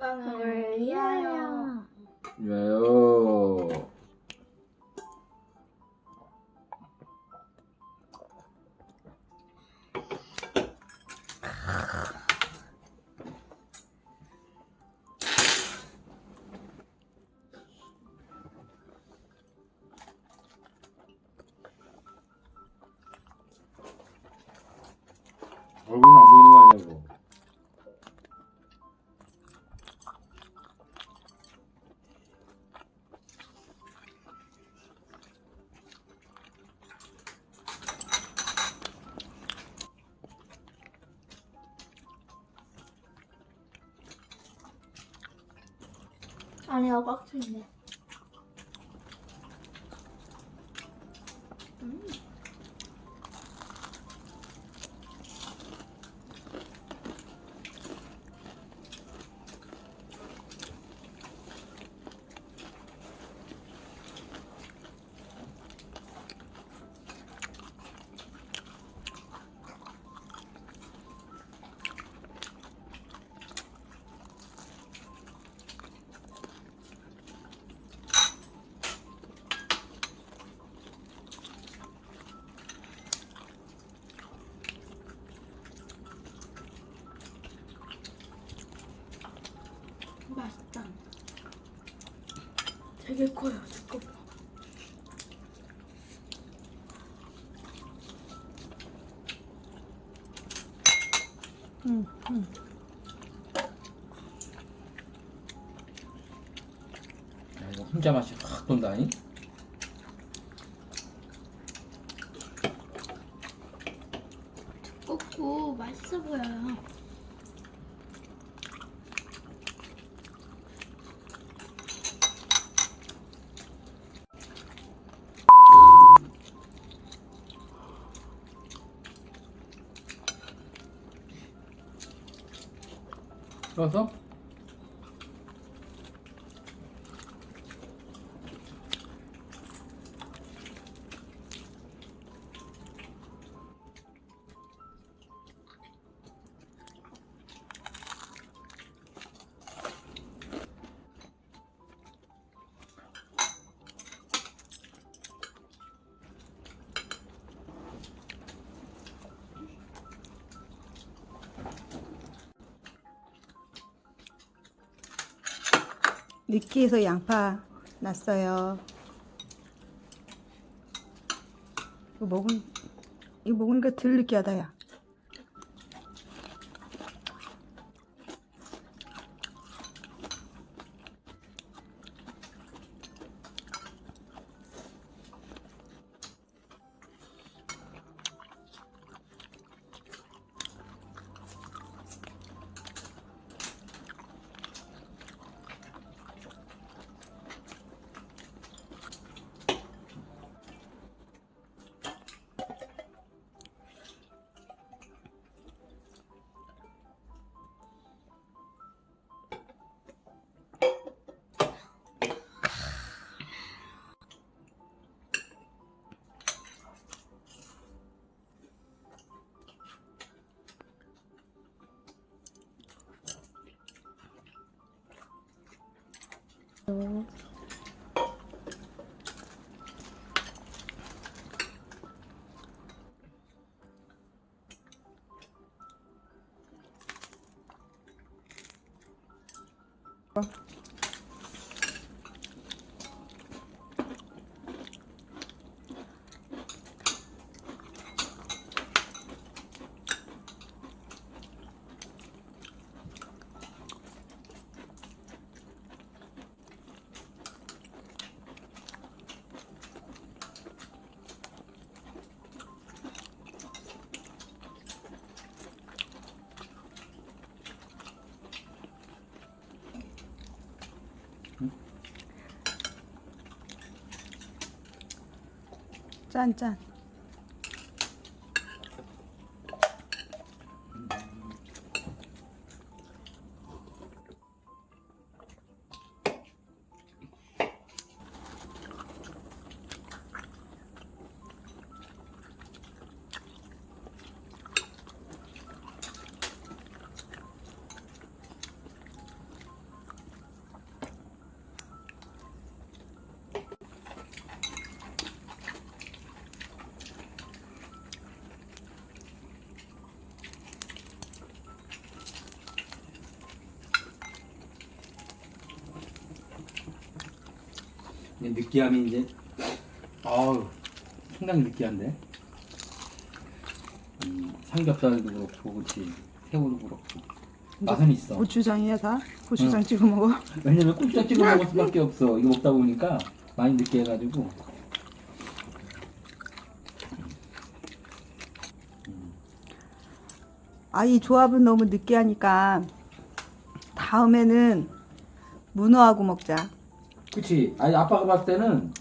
건강을 위하여. 왜요? 얼굴은 안 보이 안에가 꽉 차있네. 맛있다. 되게 커요, 두꺼워. 응, 응. 야, 이거 혼자 맛이 확 돈다니? 두껍고 맛있어 보여요. 써서? 느끼해서 양파 났어요. 이거 먹은 이거 먹으니까 덜 느끼하다 야. Hello. 짠 짠. 느끼함이 이제 아우 상당히 느끼한데. 음, 삼겹살도 그렇고 그렇지. 새우도 그렇고. 맛은 있어. 고추장이야 다? 고추장 찍어 먹어? 왜냐면 고추장 찍어 먹을 수밖에 없어. 이거 먹다 보니까 많이 느끼해가지고. 아 이 조합은 너무 느끼하니까 다음에는 문어하고 먹자 그치 아니 아빠가 봤을 때는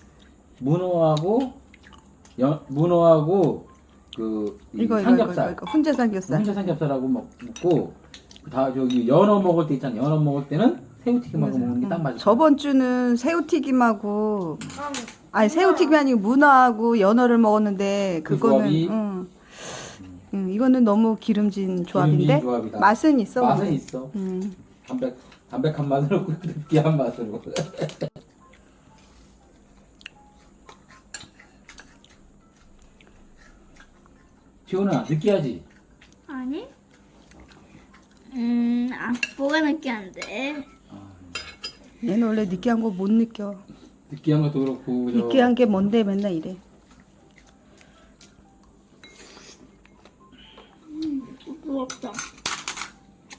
문어하고 연, 문어하고 그 이 이거 이거 이거 삼겹살 이거, 이거 훈제 삼겹살 혼자 삼겹살하고 먹, 먹고 다 저기 연어 먹을 때 있잖아 연어 먹을 때는 새우튀김하고 먹는 게 딱 맞아 저번 주는 새우튀김하고 아, 아니 새우튀김이 아니고 문어하고 연어를 먹었는데 그 그거는 조합이? 응. 응, 이거는 너무 기름진 조합인데 기름진 조합이다. 맛은 있어 맛은 근데. 있어 음. 담백 담백한 없고 느끼한 맛으로 지훈아 느끼하지? 아니? 음, 아, 뭐가 느끼한데? 얘는 원래 느끼한 거 못 느껴 느끼한 것도 그렇고 저 느끼한 게 뭔데 맨날 이래 부럽다.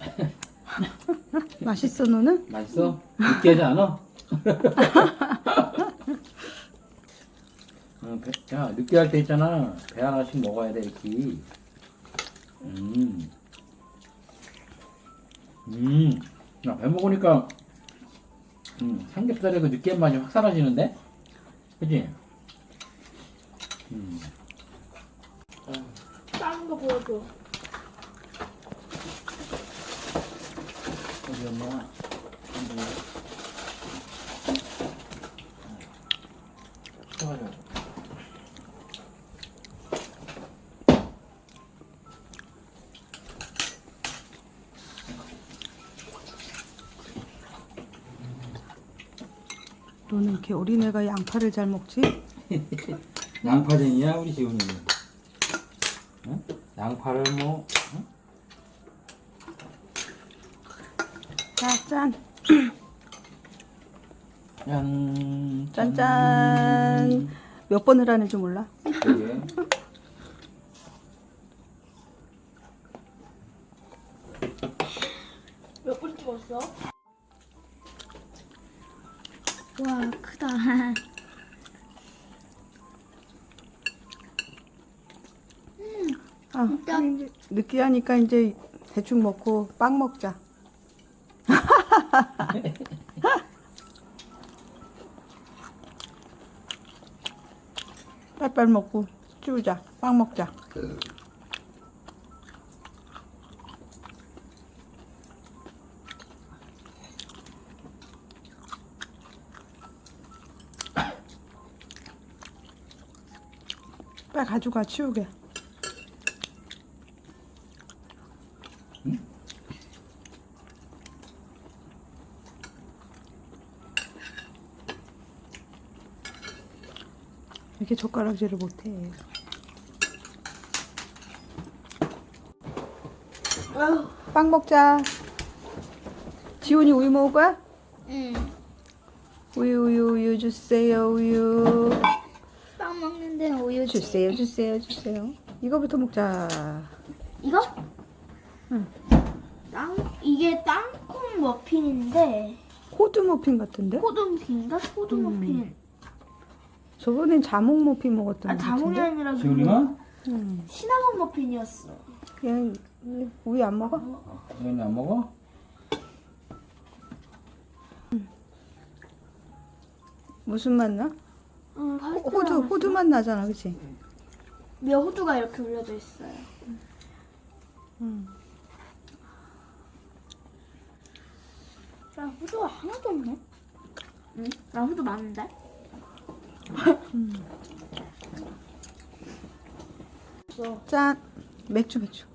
맛있어 너는? 맛있어? 느끼하지 않아? 응, 배, 야 느끼할 때 있잖아 배 하나씩 먹어야 돼 이렇게 음. 음. 야, 배 먹으니까 음, 삼겹살의 그 느끼한 맛이 확 사라지는데? 그치? 음. 다른 거 보여줘. 어디 엄마? 너는 이렇게 어린애가 양파를 잘 먹지? 양파쟁이야 우리 지훈이. 응? 양파를 뭐? 응? 자, 짠. 짠. 짠짠. 몇 번을 하는지 몰라. 되게. 아? 이제 느끼하니까 이제 대충 먹고 빵 먹자. 빨빨 먹고 치우자. 빵 먹자. 빨리 가져가 치우게. 이렇게 젓가락질을 못해. 빵 먹자. 지훈이 우유 먹을 거야? 응. 우유 우유 우유 주세요 우유 빵 먹는데 우유 주 주세요 주세요 주세요. 이거부터 먹자. 이거? 응. 땅 이게 땅콩 머핀인데 호두 머핀 같은데? 호두 머핀인가? 호두 음. 머핀. 저번엔 자몽 머핀 먹었던 아것 자몽이 같은데? 아니라 그 지훈이가? 응. 시나몬 머핀이었어. 그냥 우유 안 먹어? 지훈이 안 먹어? 무슨 맛 나? 응, 호- 호두 호두 맛 나잖아, 그렇지? 위에 호두가 이렇게 올려져 있어요. 응. 야 호두가 하나도 없네. 응? 나 호두 많은데? 짠 맥주 맥주.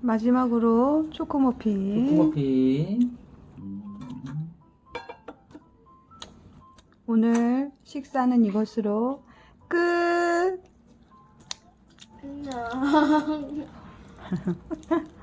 마지막으로 초코 머핀. 코커피. 오늘 식사는 이것으로 끝.